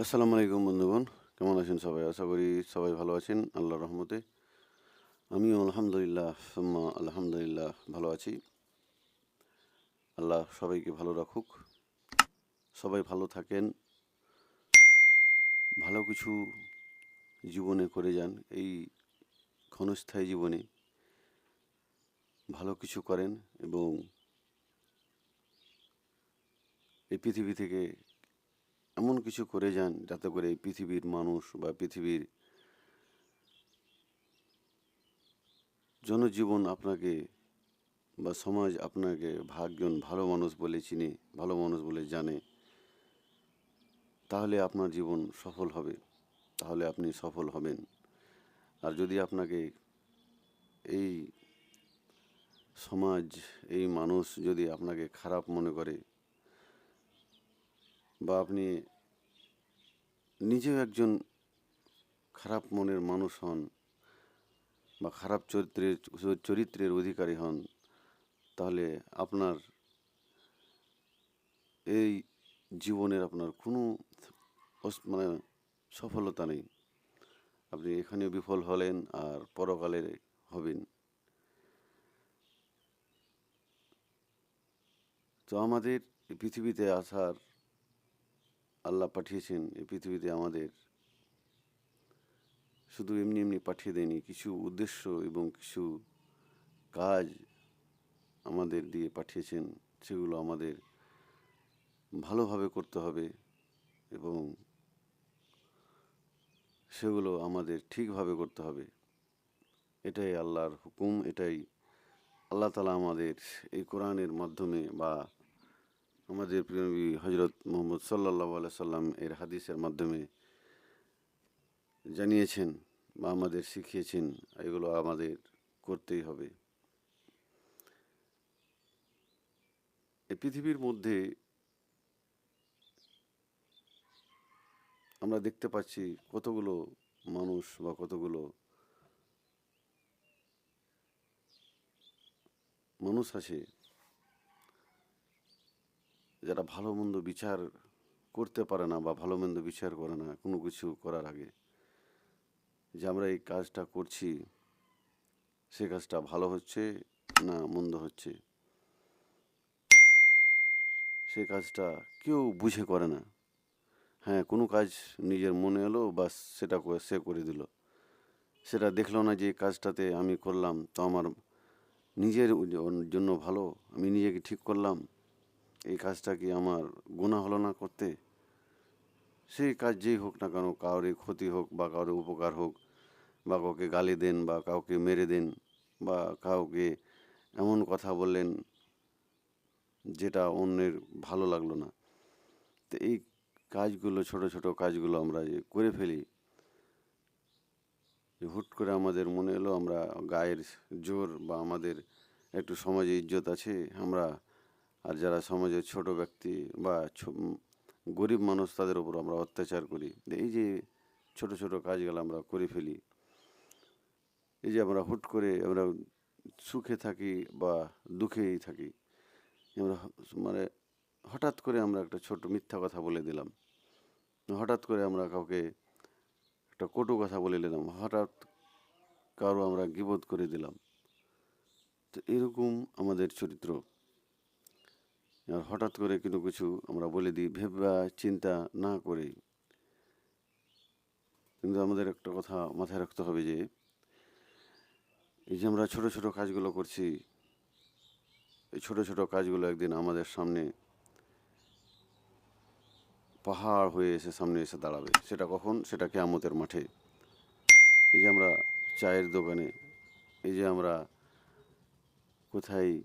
আসসালামু আলাইকুম বন্ধুগণ, কেমন আছেন সবাই? আশা করি সবাই ভালো আছেন আল্লাহ রহমতে। আমিও আলহামদুলিল্লাহ, সুম্মা আলহামদুলিল্লাহ ভালো আছি। আল্লাহ সবাইকে ভালো রাখুক। সবাই ভালো থাকেন। ভালো কিছু জীবনে করে যান, এই ক্ষণস্থায়ী জীবনে। ভালো কিছু করেন এবং এই পৃথিবী থেকে এমন কিছু করে যান যাতে করে পৃথিবীর মানুষ বা পৃথিবীর জনজীবন আপনাকে বা সমাজ আপনাকে ভাগজন ভালো মানুষ বলে চিনে, ভালো মানুষ বলে জানে, তাহলে আপনার জীবন সফল হবে, তাহলে আপনি সফল হবেন। আর যদি আপনাকে এই সমাজ, এই মানুষ যদি আপনাকে খারাপ মনে করে বা আপনি নিজেও একজন খারাপ মনের মানুষ হন বা খারাপ চরিত্রের চরিত্রের অধিকারী হন, তাহলে আপনার এই জীবনের আপনার কোনো মানে সফলতা নেই। আপনি এখানেও বিফল হলেন আর পরকালে হবেন। তো আমাদের পৃথিবীতে আসার আল্লাহ পাঠিয়েছেন এই পৃথিবীতে আমাদের। শুধু এমনি এমনি পাঠিয়ে দেয়নি, কিছু উদ্দেশ্য এবং কিছু কাজ আমাদের দিয়ে পাঠিয়েছেন, সেগুলো আমাদের ভালোভাবে করতে হবে এবং সেগুলো আমাদের ঠিকভাবে করতে হবে। এটাই আল্লাহর হুকুম, এটাই আল্লাহ তালা আমাদের এই কোরআনের মাধ্যমে বা আমাদের প্রিয় নবী হজরত মোহাম্মদ সাল্লাহ সাল্লাম এর হাদিসের মাধ্যমে জানিয়েছেন বা আমাদের শিখিয়েছেন, এগুলো আমাদের করতেই হবে। এই পৃথিবীর মধ্যে আমরা দেখতে পাচ্ছি কতগুলো মানুষ বা কতগুলো মানুষ আছে যারা ভালো মন্দ বিচার করতে পারে না বা ভালো মন্দ বিচার করে না, কোনো কিছু করার আগে যে আমরা এই কাজটা করছি, সে কাজটা ভালো হচ্ছে না মন্দ হচ্ছে? সে কাজটা কেউ বুঝে করে না। হ্যাঁ কোনো কাজ নিজের মনে এলো বা সেটা সে করে দিল। সেটা দেখল না যে কাজটাতে আমি করলাম, তো আমার নিজের জন্য ভালো, আমি নিজেকে ঠিক করলাম। এই কাজটা কি আমার গুণা হলো না করতে? সেই কাজ যেই হোক না কেন, কাউরে ক্ষতি হোক বা কাউরে উপকার হোক, বা কাউকে গালি দেন বা কাউকে মেরে দেন, বা কাউকে এমন কথা বললেন যেটা অন্যের ভালো লাগল না। তো এই কাজগুলো, ছোট ছোট কাজগুলো আমরা যে করে ফেলি, যে হুট করে আমাদের মনে এলো আমরা গায়ের জোর বা আমাদের একটু সমাজে ইজ্জত আছে, আমরা আর যারা সমাজের ছোট ব্যক্তি বা গরিব মানুষ, তাদের উপর আমরা অত্যাচার করি। এই যে ছোট ছোট কাজগুলো আমরা করে ফেলি, এই যে আমরা হুট করে আমরা সুখে থাকি বা দুঃখেই থাকি, আমরা মানে হঠাৎ করে আমরা একটা ছোট মিথ্যা কথা বলে দিলাম। হঠাৎ করে আমরা কাউকে একটা কটু কথা বলে দিলাম হঠাৎ কারও আমরা গিবোধ করে দিলাম। তো এরকম আমাদের চরিত্র। হঠাৎ করে কোনো কিছু আমরা বলে দিই, ভেবা চিন্তা না করে। কিন্তু আমাদের একটা কথা মাথায় রাখতে হবে যে, এই যে আমরা ছোট ছোট কাজগুলো করছি, এই ছোট ছোট কাজগুলো একদিন আমাদের সামনে পাহাড় হয়ে এসে সামনে এসে দাঁড়াবে। সেটা কখন? সেটা কেয়ামতের মাঠে। এই যে আমরা চায়ের দোকানে, এই যে আমরা কোথায়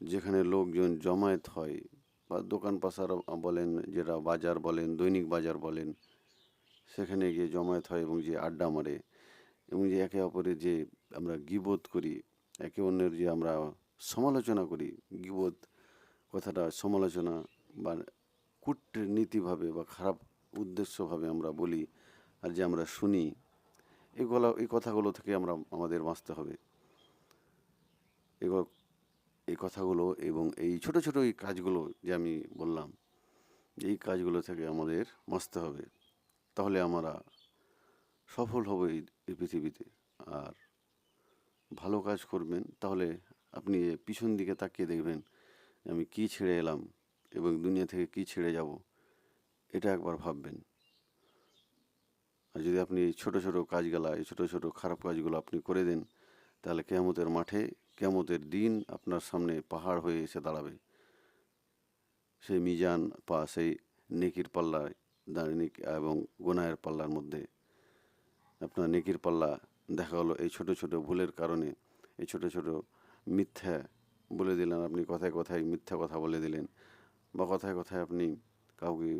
যেখানে লোকজন জমায়েত হয় বা দোকান পাশার বলেন, যেটা বাজার বলেন, দৈনিক বাজার বলেন, সেখানে গিয়ে জমায়েত হয় এবং যে আড্ডা মারে এবং যে একে অপরের যে আমরা গিবোধ করি, একে অন্যের যে আমরা সমালোচনা করি গিবোধ কথাটা সমালোচনা বা কূটনীতিভাবে বা খারাপ উদ্দেশ্যভাবে আমরা বলি আর যে আমরা শুনি, এগুলো, এই কথাগুলো থেকে আমরা আমাদের বাঁচতে হবে। এগুলো এই কথাগুলো এবং এই ছোট ছোট এই কাজগুলো যে আমি বললাম, এই কাজগুলো থেকে আমাদের বাঁচতে হবে। তাহলে আমরা সফল হব এই পৃথিবীতে। আর ভালো কাজ করবেন, তাহলে আপনি পিছন দিকে তাকিয়ে দেখবেন আমি কি ছেড়ে এলাম এবং দুনিয়া থেকে কি ছেড়ে যাব, এটা একবার ভাববেন। আর যদি আপনি ছোটো ছোটো কাজগুলা, এই ছোটো ছোটো খারাপ কাজগুলো আপনি করে দেন, তাহলে কেয়ামতের মাঠে কেয়ামতের দিন আপনার সামনে পাহাড় হয়ে এসে দাঁড়াবে। সেই মিজান পা সেই নেকির পাল্লায় দাঁড়িয়ে এবং গোনায়ের পাল্লার মধ্যে আপনার নেকির পাল্লা দেখা হলো এই ছোট ছোট ভুলের কারণে, এই ছোট ছোট মিথ্যা বলে দিলেন আপনি, কথায় কথায় মিথ্যা কথা বলে দিলেন বা কথায় কথায় আপনি কাউকে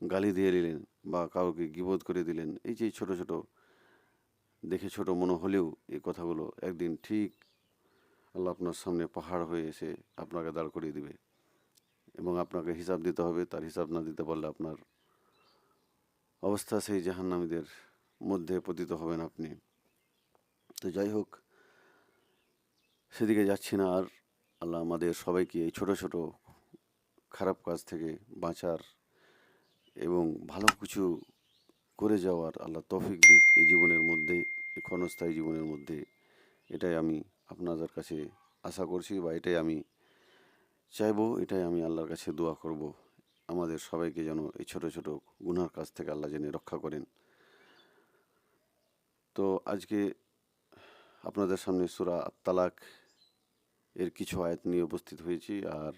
গালি দিয়ে দিলেন বা কাউকে গিবোধ করে দিলেন, এই যে ছোট ছোট দেখে ছোট মনে হলেও এই কথাগুলো একদিন ঠিক আল্লাহ আপনার সামনে পাহাড় হয়ে এসে আপনাকে দাঁড় করিয়ে দিবে এবং আপনাকে হিসাব দিতে হবে, তার হিসাব না দিতে পারলে আপনার অবস্থা সেই জাহান্নামীদের মধ্যে পতিত হবেন আপনি। তো যাই হোক, সেদিকে যাচ্ছি না আর আল্লাহ আমাদের সবাইকে এই ছোট ছোট খারাপ কাজ থেকে বাঁচার এবং ভালো কিছু করে যাওয়ার আল্লাহ তৌফিক দিক এই জীবনের মধ্যে, এই ক্ষণস্থায়ী জীবনের মধ্যে, এটাই আমি আপনাদের কাছে আশা করছি বা এটাই আমি চাইব, এটাই আমি আল্লাহর কাছে দোয়া করব। আমাদের সবাইকে যেন এই ছোট ছোট গুনার কাছ থেকে আল্লাহ জেনে রক্ষা করেন। তো আজকে আপনাদের সামনে সুরা তালাক এর কিছু আয়াত নিয়ে উপস্থিত হয়েছি আর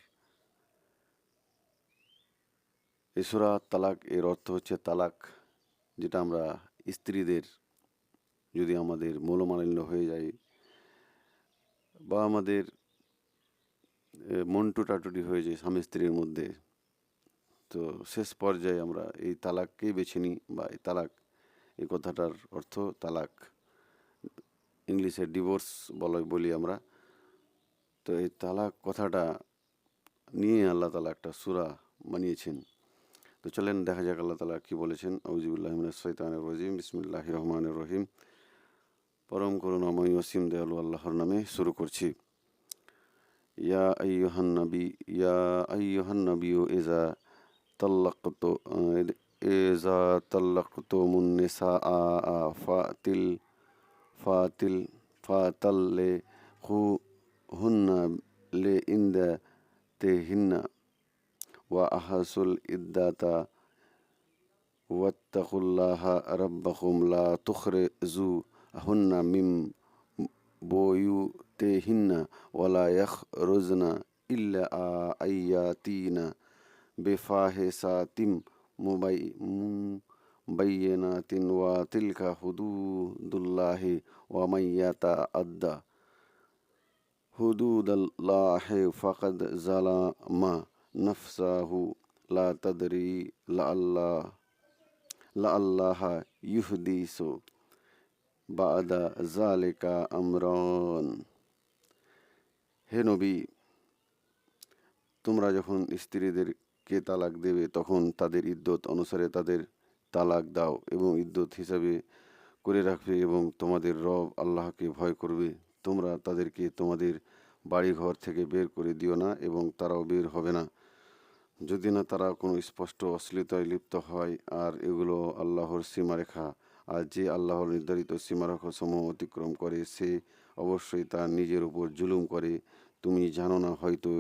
এই সুরা তালাক এর অর্থ হচ্ছে তালাক যেটা আমরা স্ত্রীদের যদি আমাদের মৌলমালিন্য হয়ে যায় বা আমাদের এ, মন টুটাটুটি হয়ে যায় স্বামী স্ত্রীর মধ্যে তো শেষ পর্যায়ে আমরা এই তালাককেই বেছে নিই বা এই তালাক এই কথাটার অর্থ তালাক ইংলিশে ডিভোর্স বলা বলি আমরা। তো এই তালাক কথাটা নিয়ে আল্লাহ তালা একটা সুরা বানিয়েছেন। তো চলেন, দেখা যাক আল্লাহ তালা কী বলেছেন। আউজিবুল্লাহমিন সৈতানের রজিম। বিসমুল্লাহ রহমান রহিম। পরম করুণাময় ওসিম দয়ালু আল্লাহর নামে শুরু করছি। ইয়া আইয়ুহান নবী, ইয়া আইয়ুহান নবী ইজা তাল্লাকত ইজা তাল্লাকতুমুন নিসা ফাতিল ফাতিল ফাতাল্লে হু হুন্না লে ইন্দা তেহিন্না ওয়া وأحسوا الإدة واتقوا الله ربكم لا تخرجوهن من بيوتهن ولا يخرجن إلا آياتين بفاحشة مبينة وتلك حدود الله ومن يتعدى حدود الله فقد ظلم নফসাহু লা লাল্লাহ লা আল্লাহ লা আল্লাহ ইহদিসু বাদা জালেকা আমরন হে নবী, তোমরা যখন স্ত্রীদেরকে তালাক দেবে, তখন তাদের ইদ্যত অনুসারে তাদের তালাক দাও এবং ইদ্যত হিসাবে করে রাখবে এবং তোমাদের রব আল্লাহকে ভয় করবে। তোমরা তাদেরকে তোমাদের বাড়িঘর থেকে বের করে দিও না এবং তারাও বের হবে না। যদি না তারা কোনো স্পষ্ট অশ্লীলতায় লিপ্ত হয়, আর এগুলো আল্লাহর সীমারেখা, আর যে আল্লাহর নির্ধারিত সীমারেখা সমূহ অতিক্রম করে, সে অবশ্যই তার নিজের উপর জুলুম করে। তুমি জানো না, হয়তো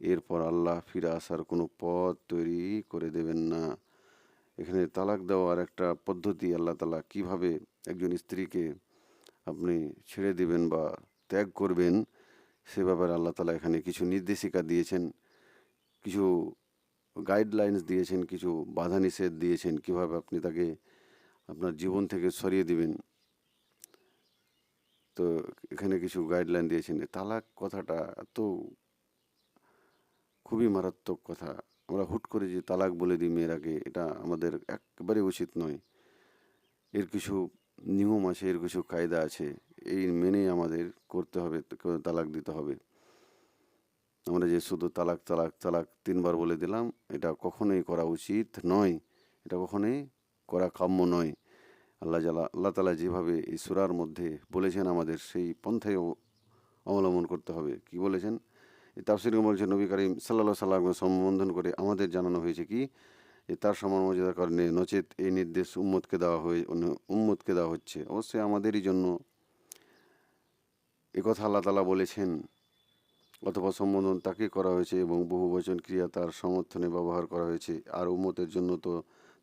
এরপর আল্লাহ ফিরে আসার কোনো পথ তৈরি করে দেবেন না। এখানে তালাক দেওয়ার একটা পদ্ধতি আল্লাহ তালা কীভাবে একজন স্ত্রীকে আপনি ছেড়ে দিবেন বা ত্যাগ করবেন, সে ব্যাপারে আল্লাহ তালা এখানে কিছু নির্দেশিকা দিয়েছেন। কিছু গাইডলাইন্স দিয়েছেন, কিছু বাধা নিষেধ দিয়েছেন, কীভাবে আপনি তাকে আপনার জীবন থেকে সরিয়ে দিবেন। তো এখানে কিছু গাইডলাইন দিয়েছেন। তালাক কথাটা তো খুবই মারাত্মক কথা। আমরা হুট করে যে তালাক বলে দিই মেয়েরাকে, এটা আমাদের একেবারে উচিত নয়। এর কিছু নিয়ম আছে, এর কিছু কায়দা আছে, এই মেনে আমাদের করতে হবে, তালাক দিতে হবে। আমরা যে শুধু তালাক তালাক তালাক তিনবার বলে দিলাম, এটা কখনোই করা উচিত নয়। এটা কখনোই করা কাম্য নয়। আল্লাহ জালা, আল্লাহ তালা যেভাবে এই সুরার মধ্যে বলেছেন আমাদের, সেই পন্থায় অবলম্বন করতে হবে। কি বলেছেন? এই তাফসির বলছে নবী করিম সাল্লাহ সাল্লামকে সম্বোধন করে আমাদের জানানো হয়েছে কি? তার সমান মর্যাদার কারণে নচেত এই নির্দেশ উম্মতকে দেওয়া হয়ে উম্মতকে দেওয়া হচ্ছে। অবশ্যই আমাদেরই জন্য কথা আল্লাহ তালা বলেছেন। অথবা সম্বোধন তাকে করা হয়েছে এবং বহু বচন ক্রিয়া তার সমর্থনে ব্যবহার করা হয়েছে। আর উম্মতের জন্য তো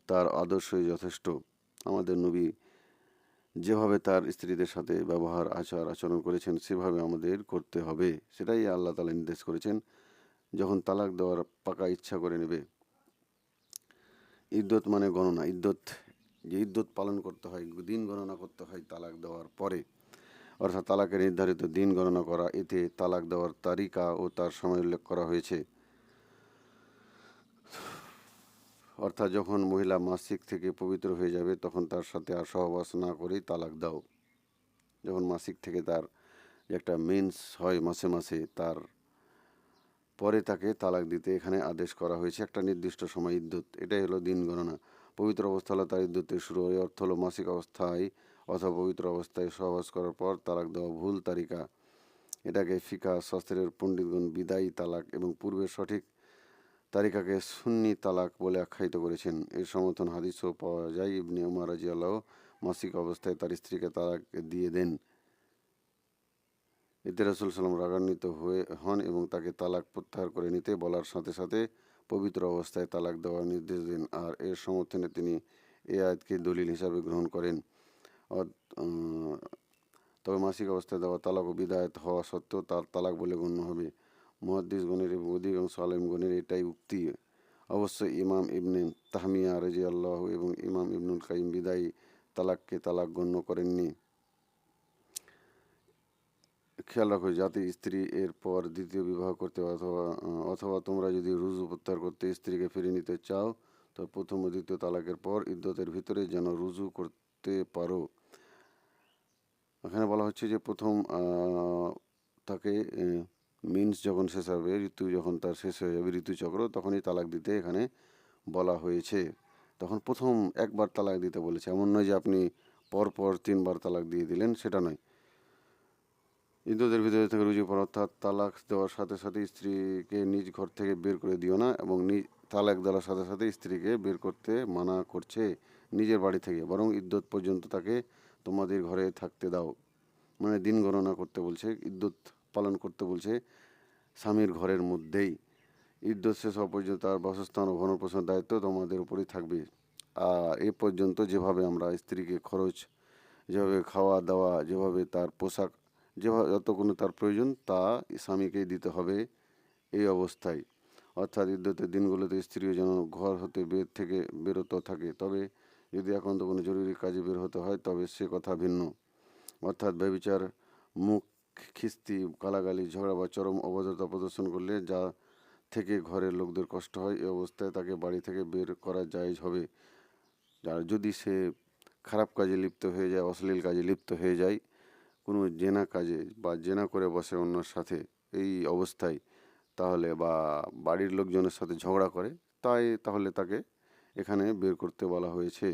তার আদর্শই যথেষ্ট। আমাদের নবী যেভাবে তার স্ত্রীদের সাথে ব্যবহার, আচার, আচরণ করেছেন, সেভাবে আমাদের করতে হবে। সেটাই আল্লাহ তালা নির্দেশ করেছেন। যখন তালাক দেওয়ার পাকা ইচ্ছা করে নেবে, ইদ্যত মানে গণনা। ইদ্যত, যে ইদ্যত পালন করতে হয়, দিন গণনা করতে হয় তালাক দেওয়ার পরে। অর্থাৎ তালাকের নির্ধারিত দিন গণনা করা, এতে তালাক দেওয়ার তারিকা ও তার সময় উল্লেখ করা হয়েছে। অর্থাৎ যখন মহিলা মাসিক থেকে পবিত্র হয়ে যাবে, তখন তার সাথে আর সহবাস না করেই তালাক দাও। যখন মাসিক থেকে তার একটা মেন্স হয় মাসে মাসে, তার পরে তাকে তালাক দিতে এখানে আদেশ করা হয়েছে। একটা নির্দিষ্ট সময় ইদ্যুৎ এটাই হলো দিন গণনা। পবিত্র অবস্থা হলো তার ইদ্যুতের শুরু হয়, অর্থ হলো মাসিক অবস্থায় অথবা পবিত্র অবস্থায় সহবাস করার পর তালাক দেওয়া ভুল তালিকা। এটাকে ফিকা, শাস্ত্রের পণ্ডিতগণ বিদায়ী তালাক এবং পূর্বের সঠিক তালিকাকে সুন্নি তালাক বলে আখ্যায়িত করেছেন। এর সমর্থন হাদিসও পাওয়া যায়, ইবনে উমার রাজি আল্লাহ মাসিক অবস্থায় তার স্ত্রীকে তালাক দিয়ে দেন। এতে রসুল সাল্লাম রাগান্বিত হয়ে হন এবং তাকে তালাক প্রত্যাহার করে নিতে বলার সাথে সাথে পবিত্র অবস্থায় তালাক দেওয়ার নির্দেশ দেন। আর এর সমর্থনে তিনি এ আয়াতকে দলিল হিসাবে গ্রহণ করেন। তবে মাসিক অবস্থায় দেওয়া তালাক ও বিদায়ত হওয়া সত্ত্বেও তার তালাক বলে গণ্য হবে। গণের এবং অধিকাংশ গণের এটাই উক্তি। অবশ্যই ইমাম ইবনে তাহমিয়া রাজি আল্লাহ এবং ইমাম ইবনুল কাইম বিদায়ী তালাককে তালাক গণ্য করেননি। খেয়াল রাখো যাতে স্ত্রী এর পর দ্বিতীয় বিবাহ করতে অথবা অথবা তোমরা যদি রুজু প্রত্যাহার করতে স্ত্রীকে ফিরে নিতে চাও তো প্রথম ও দ্বিতীয় তালাকের পর ইদ্যতের ভিতরে যেন রুজু করতে পারো। এখানে বলা হচ্ছে যে প্রথম তাকে মিন্স যখন শেষ হবে, ঋতু যখন তার শেষ হয়ে যাবে, ঋতুচক্র, তখনই তালাক দিতে এখানে বলা হয়েছে। তখন প্রথম একবার তালাক দিতে বলেছে। এমন নয় যে আপনি পরপর তিনবার তালাক দিয়ে দিলেন, সেটা নয়। ইন্দুদের ভিতরে থেকে রুজু পর অর্থাৎ তালাক দেওয়ার সাথে সাথে স্ত্রীকে নিজ ঘর থেকে বের করে দিও না এবং নিজ তালাক দেওয়ার সাথে সাথে স্ত্রীকে বের করতে মানা করছে নিজের বাড়ি থেকে, বরং ইদ্যত পর্যন্ত তাকে তোমাদের ঘরে থাকতে দাও। মানে দিন গণনা করতে বলছে ইদ্যুৎ পালন করতে বলছে স্বামীর ঘরের মধ্যেই। ইদ্যুৎ শেষ হওয়া পর্যন্ত তার বাসস্থান ও ভরণপোষণ দায়িত্ব তোমাদের উপরেই থাকবে। আর এ পর্যন্ত যেভাবে আমরা স্ত্রীকে খরচ, যেভাবে খাওয়া দাওয়া, যেভাবে তার পোশাক, যেভাবে যত কোনো তার প্রয়োজন তা স্বামীকেই দিতে হবে এই অবস্থায়। অর্থাৎ ইদ্যতের দিনগুলোতে স্ত্রীও যেন ঘর হতে বের থেকে বেরোতে থাকে। তবে যদি এখন তো কোনো জরুরি কাজে বের হতে হয়, তবে সে কথা ভিন্ন। অর্থাৎ ব্যবিচার, মুখ খিস্তি, গালাগালি, ঝগড়া বা চরম অভদ্রতা প্রদর্শন করলে যা থেকে ঘরের লোকদের কষ্ট হয় এই অবস্থায় তাকে বাড়ি থেকে বের করা জায়জ হবে। আর যদি সে খারাপ কাজে লিপ্ত হয়ে যায়, অশ্লীল কাজে লিপ্ত হয়ে যায়, কোনো জেনা কাজে বা জেনা করে বসে অন্যর সাথে এই অবস্থায়, তাহলে বা বাড়ির লোকজনের সাথে ঝগড়া করে, তাই তাহলে তাকে এখানে বের করতে বলা হয়েছে।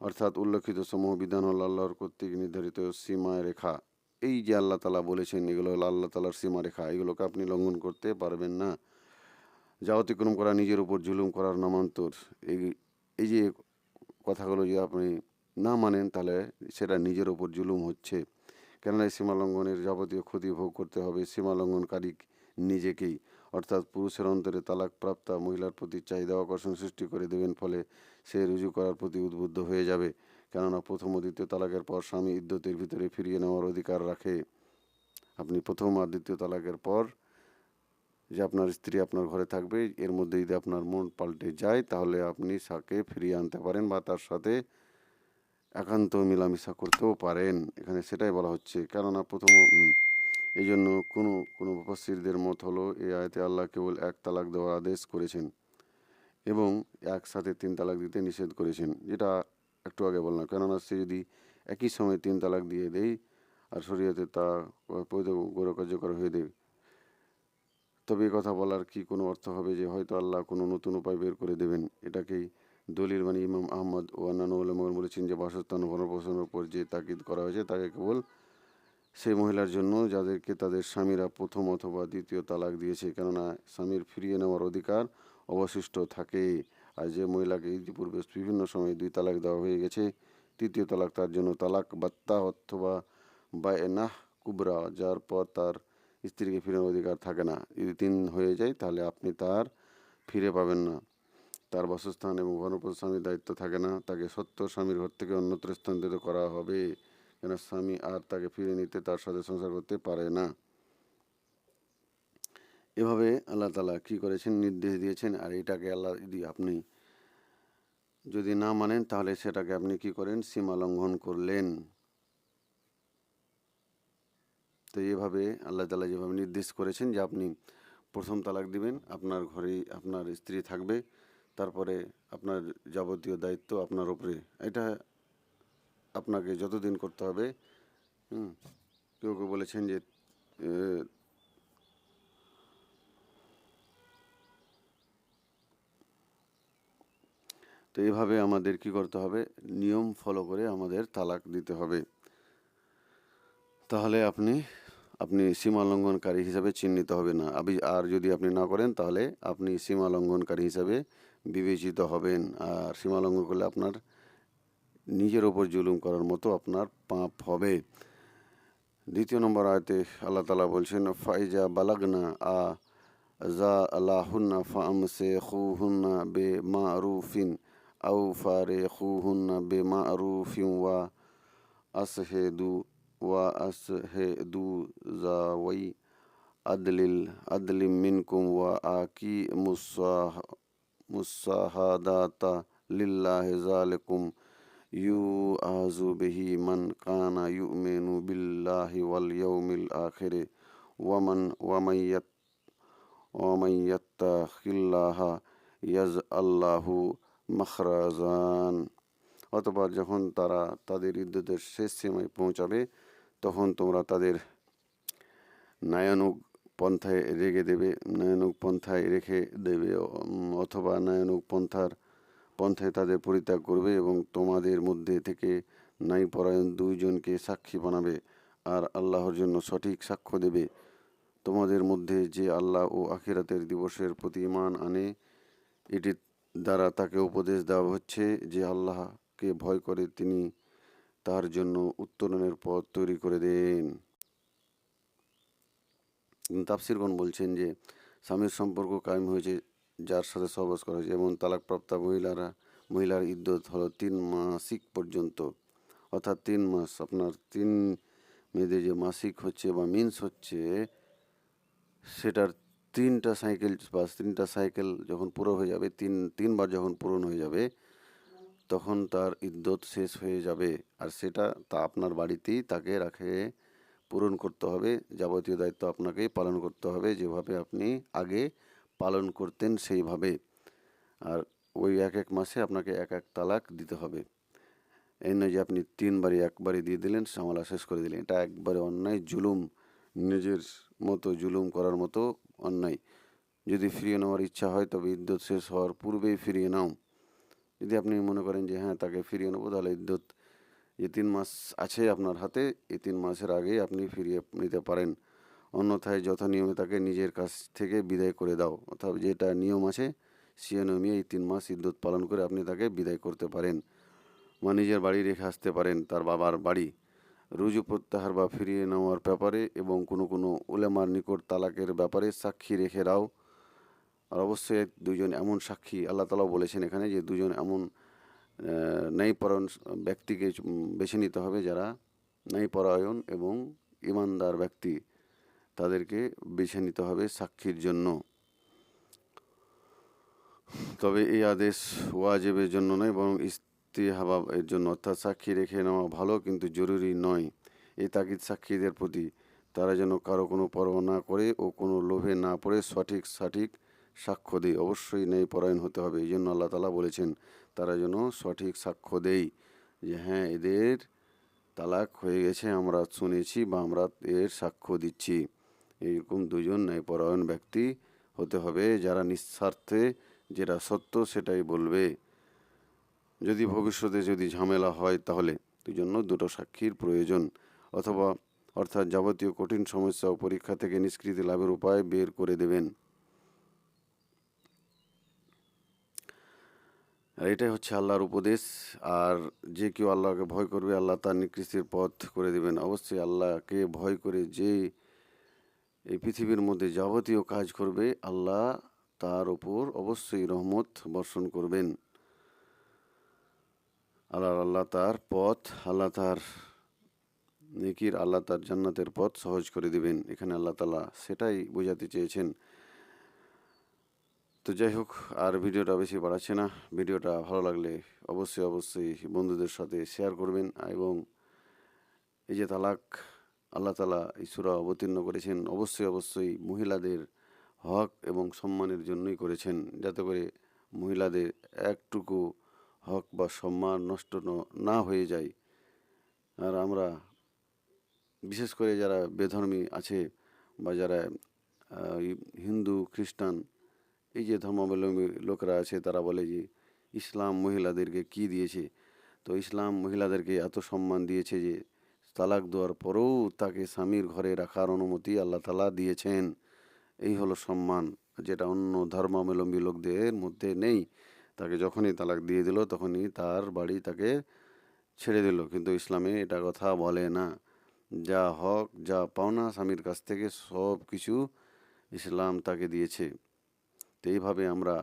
অর্থাৎ উল্লেখিত সমূহ বিধান হল আল্লাহর কর্তৃক নির্ধারিত সীমা রেখা এই যে আল্লাহ তালা বলেছেন, এগুলো হলো আল্লাহ তালার সীমা রেখা এগুলোকে আপনি লঙ্ঘন করতে পারবেন না। যা অতিক্রম করা, নিজের উপর জুলুম করার নামান্তর। এই এই যে কথাগুলো যদি আপনি না মানেন, তাহলে সেটা নিজের ওপর জুলুম হচ্ছে। কেননা এই সীমা লঙ্ঘনের যাবতীয় ক্ষতি ভোগ করতে হবে সীমা লঙ্ঘনকারী নিজেকেই। অর্থাৎ পুরুষের অন্তরে তালাক প্রাপ্তা মহিলার প্রতি চাহিদা আকর্ষণ সৃষ্টি করে দেবেন, ফলে সে রুজু করার প্রতি উদ্বুদ্ধ হয়ে যাবে। কেননা প্রথম ও দ্বিতীয় তালাকের পর স্বামী ইদ্যতের ভিতরে ফিরিয়ে নেওয়ার অধিকার রাখে। আপনি প্রথম আর দ্বিতীয় তালাকের পর যে আপনার স্ত্রী আপনার ঘরে থাকবে, এর মধ্যে যদি আপনার মন পাল্টে যায়, তাহলে আপনি সাকে ফিরিয়ে আনতে পারেন বা তার সাথে একান্ত মিলামিশা করতেও পারেন। এখানে সেটাই বলা হচ্ছে। কেননা প্রথম এই জন্য কোনো কোনো মুফাসিরদের মত হলো, এই আয়তে আল্লাহ কেবল এক তালাক দেওয়ার আদেশ করেছেন। এবং একসাথে তিন তালাক দিতে নিষেধ করেছেন। যেটা একটু আগে বললাম, কেননা সে যদি একই সময় তিন তালাক দিয়ে দেয়, আর শরীয়তে তা বৈধ গৌর কার্যকর হয়ে দেয়, তবে কথা বলার কি কোনো অর্থ হবে যে হয়তো আল্লাহ কোনো নতুন উপায় বের করে দেবেন? এটাকেই দলিল মানে ইমাম আহমদ ও অন্যান্য বলেছেন যে বাসস্থান ভরণপোষণের উপর যে তাকিদ করা হয়েছে, তাকে কেবল সেই মহিলার জন্য যাদেরকে তাদের স্বামীরা প্রথম অথবা দ্বিতীয় তালাক দিয়েছে, কেননা স্বামীর ফিরিয়ে নেওয়ার অধিকার অবশিষ্ট থাকে। আর যে মহিলাকে ইতিপূর্বে বিভিন্ন সময় দুই তালাক দেওয়া হয়ে গেছে, তৃতীয় তালাক তার জন্য তালাক বাত্তা অথবা বা এনাহ কুবরা, যার পর তার স্ত্রীকে ফিরানোর অধিকার থাকে না। যদি তিন হয়ে যায়, তাহলে আপনি তার ফিরে পাবেন না। তার বাসস্থান এবং গণপদ স্বামীর দায়িত্ব থাকে না। তাকে সত্য স্বামীর ঘর থেকে অন্যত্র স্থানান্তরিত করা হবে। কেন? স্বামী আর তাকে ফিরে নিতে তার সাথে সংসার করতে পারে না। এভাবে আল্লাহ তালা কি করেছেন? নির্দেশ দিয়েছেন। আর এটাকে আল্লাহ যদি আপনি যদি না মানেন, তাহলে সেটাকে আপনি কি করেন? সীমা লঙ্ঘন করলেন। তো এভাবে আল্লাহ তালা যেভাবে নির্দেশ করেছেন যে আপনি প্রথম তালাক দিবেন, আপনার ঘরেই আপনার স্ত্রী থাকবে, তারপরে আপনার যাবতীয় দায়িত্ব আপনার উপরে। এটা আপনাকে যতদিন করতে হবে কেউ কেউ বলেছেন যে তো এইভাবে আমাদের কি করতে হবে? নিয়ম ফলো করে আমাদের তালাক দিতে হবে। তাহলে আপনি আপনি সীমা লঙ্ঘনকারী হিসাবে চিহ্নিত হবে না। আর যদি আপনি না করেন, তাহলে আপনি সীমা লঙ্ঘনকারী হিসাবে বিবেচিত হবেন। আর সীমা লঙ্ঘন করলে আপনার নিজের ওপর জুলুম করার মতো আপনার পাপ হবে। দ্বিতীয় নম্বর আয়তে আল্লাহ তালা বলছেন, ফাইজা বালাগনা আ জা আল্লাহুন্না ফাম সে খু হুন্না বে মা রুফিন أو فارقوهن بمعروف وأشهدوا وأشهدوا ذوي عدل عدل منكم وأقيموا الشهادة لله ذلكم يؤاز به من كان يؤمن بالله واليوم الآخر ومن ومن يت ومن يتق الله يجعل له মখরাজান। অথবা যখন তারা তাদের ইদ্যুতের শেষ সীমায় পৌঁছাবে, তখন তোমরা তাদের নায়নুক পন্থায় রেখে দেবে নায়নুক পন্থায় রেখে দেবে, অথবা নায়নুক পন্থার পন্থায় তাদের পরিত্যাগ করবে এবং তোমাদের মধ্যে থেকে নাইপরায়ণ দুইজনকে সাক্ষী বানাবে আর আল্লাহর জন্য সঠিক সাক্ষ্য দেবে। তোমাদের মধ্যে যে আল্লাহ ও আখিরাতের দিবসের প্রতি ইমান আনে, এটি দ্বারা তাকে উপদেশ দেওয়া হচ্ছে যে আল্লাহকে ভয় করে তিনি তার জন্য উত্তরণের পথ তৈরি করে দেন। তাফসিরগণ বলছেন যে, স্বামীর সম্পর্ক কায়েম হয়েছে, যার সাথে সহবাস করা হয়েছে এবং তালাকপ্রাপ্তা মহিলারা, মহিলার ইদ্যত হলো তিন মাসিক পর্যন্ত। অর্থাৎ তিন মাস, আপনার তিন মেয়েদের যে মাসিক হচ্ছে বা মিন্স হচ্ছে, সেটার তিনটা সাইকেল বা তিনটা সাইকেল যখন পুরো হয়ে যাবে, তিন, তিনবার যখন পূরণ হয়ে যাবে, তখন তার ইদ্যত শেষ হয়ে যাবে। আর সেটা তা আপনার বাড়িতেই তাকে রাখে, পূরণ করতে হবে। যাবতীয় দায়িত্ব আপনাকেই পালন করতে হবে। যেভাবে আপনি আগে পালন করতেন সেইভাবে। আর ওই এক এক মাসে আপনাকে এক এক তালাক দিতে হবে। এই নয় যে আপনি তিনবারই, একবারই দিয়ে দিলেন, সামালা শেষ করে দিলেন। এটা একবারে অন্যায়, জুলুম। নিজের মতো জুলুম করার মতো অন্যায়। যদি ফিরিয়ে নেওয়ার ইচ্ছা হয়, তবে ইদ্যত শেষ হওয়ার পূর্বেই ফিরিয়ে নাও। যদি আপনি মনে করেন যে হ্যাঁ তাকে ফিরিয়ে নেব, তাহলে ইদ্যত। যে তিন মাস আছে আপনার হাতে এই তিন মাসের আগেই আপনি ফিরিয়ে নিতে পারেন। অন্যথায় যথা নিয়মে তাকে নিজের কাছ থেকে বিদায় করে দাও। অর্থাৎ যেটা নিয়ম আছে সে নিয়মে এই তিন মাস ইদ্যুৎ পালন করে আপনি তাকে বিদায় করতে পারেন। বা নিজের বাড়ি রেখে আসতে পারেন, তার বাবার বাড়ি। রুজু প্রত্যাহার বা ফিরিয়ে নেওয়ার ব্যাপারে এবং কোনো কোনো উলেমার নিকট তালাকের ব্যাপারে সাক্ষী রেখে দাও। আর অবশ্যই দুজন এমন সাক্ষী আল্লাহ তালাও বলেছেন এখানে যে দুজন এমন ন্যায়পরায়ণ ব্যক্তিকে বেছে নিতে হবে যারা ন্যায়পরায়ণ এবং ইমানদার ব্যক্তি। তাদেরকে বেছে নিতে হবে সাক্ষীর জন্য। তবে এই আদেশ ওয়াজেবের জন্য নয়, বরং ইস্তিহাবাব এর জন্য অর্থাৎ সাক্ষী রেখে নেওয়া ভালো কিন্তু জরুরি নয়। এই তাগিদ সাক্ষীদের প্রতি তারা যেন কারও কোনো পরোয়া না করে ও কোনো লোভে না পড়ে সঠিক সঠিক সাক্ষ্য দেয়। অবশ্যই ন্যায় পরায়ণ হতে হবে। এই জন্য আল্লাহ তালা বলেছেন, তারা যেন সঠিক সাক্ষ্য দেয় যে হ্যাঁ এদের তালাক হয়ে গেছে, আমরা শুনেছি বা আমরা এর সাক্ষ্য দিচ্ছি। এইরকম দুজন ন্যায়পরায়ণ ব্যক্তি হতে হবে যারা নিঃস্বার্থে যেটা সত্য সেটাই বলবে। যদি ভবিষ্যতে যদি ঝামেলা হয় তাহলে জন্য দুটো সাক্ষীর প্রয়োজন। অথবা অর্থাৎ যাবতীয় কঠিন সমস্যা ও পরীক্ষা থেকে নিষ্কৃতি লাভের উপায় বের করে দেবেন। আর এটাই হচ্ছে আল্লাহর উপদেশ। আর যে কেউ আল্লাহকে ভয় করবে, আল্লাহ তার নিকৃষ্টির পথ করে দেবেন। অবশ্যই আল্লাহকে ভয় করে যে এই পৃথিবীর মধ্যে যাবতীয় কাজ করবে, আল্লাহ তার উপর অবশ্যই রহমত বর্ষণ করবেন। আল্লাহ আল্লাহ তার পথ, আল্লাহ তার নেকির আল্লাহ তার জান্নাতের পথ সহজ করে দিবেন। এখানে আল্লাহ তালা সেটাই বোঝাতে চেয়েছেন। তো যাই হোক, আর ভিডিওটা বেশি বাড়াচ্ছে না। ভিডিওটা ভালো লাগলে অবশ্যই অবশ্যই বন্ধুদের সাথে শেয়ার করবেন এবং এই যে তালাক, আল্লাহ তালা ঈশ্বরা অবতীর্ণ করেছেন, অবশ্যই অবশ্যই মহিলাদের হক এবং সম্মানের জন্যই করেছেন। যাতে করে মহিলাদের একটুকু হক বা সম্মান নষ্ট ন- হয়ে যায়। আর আমরা বিশেষ করে যারা বেধর্মী আছে বা যারা হিন্দু, খ্রিস্টান, এই যে ধর্মাবলম্বী লোকরা আছে, তারা বলে যে ইসলাম মহিলাদেরকে কি দিয়েছে? তো ইসলাম মহিলাদেরকে এত সম্মান দিয়েছে যে তালাক দেওয়ার পরেও তাকে স্বামীর ঘরে রাখার অনুমতি আল্লাহ তালা দিয়েছেন। এই হলো সম্মান, যেটা অন্য ধর্মাবলম্বী লোকদের মধ্যে নেই। তাকে যখনই তালাক দিয়ে দিল, তখনই তার বাড়ি তাকে ছেড়ে দিল। কিন্তু ইসলামে এটা কথা বলে না। যা হক, যা পাওনা স্বামীর কাছ থেকে সব কিছু ইসলাম তাকে দিয়েছে। তো এইভাবে আমরা,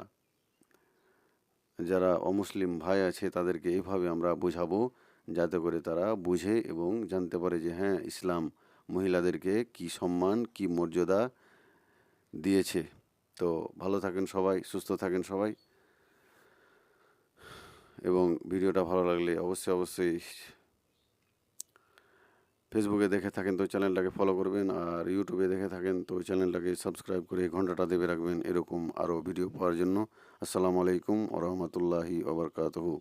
যারা অমুসলিম ভাই আছে, তাদেরকে এইভাবে আমরা বোঝাবো, যাতে করে তারা বুঝে এবং জানতে পারে যে হ্যাঁ ইসলাম মহিলাদেরকে কি সম্মান, কি মর্যাদা দিয়েছে। তো ভালো থাকেন সবাই, সুস্থ থাকেন সবাই। এবং ভিডিওটা ভালো লাগলে অবশ্যই অবশ্যই ফেসবুকে দেখে থাকেন তো চ্যানেলটাকে ফলো করবেন আর ইউটিউবে দেখে থাকেন তো চ্যানেলটাকে সাবস্ক্রাইব করে ঘন্টাটা দেবে রাখবেন এরকম আরও ভিডিও পাওয়ার জন্য। আসসালামু আলাইকুম ওরহমতুল্লাহি ওবরকাতহু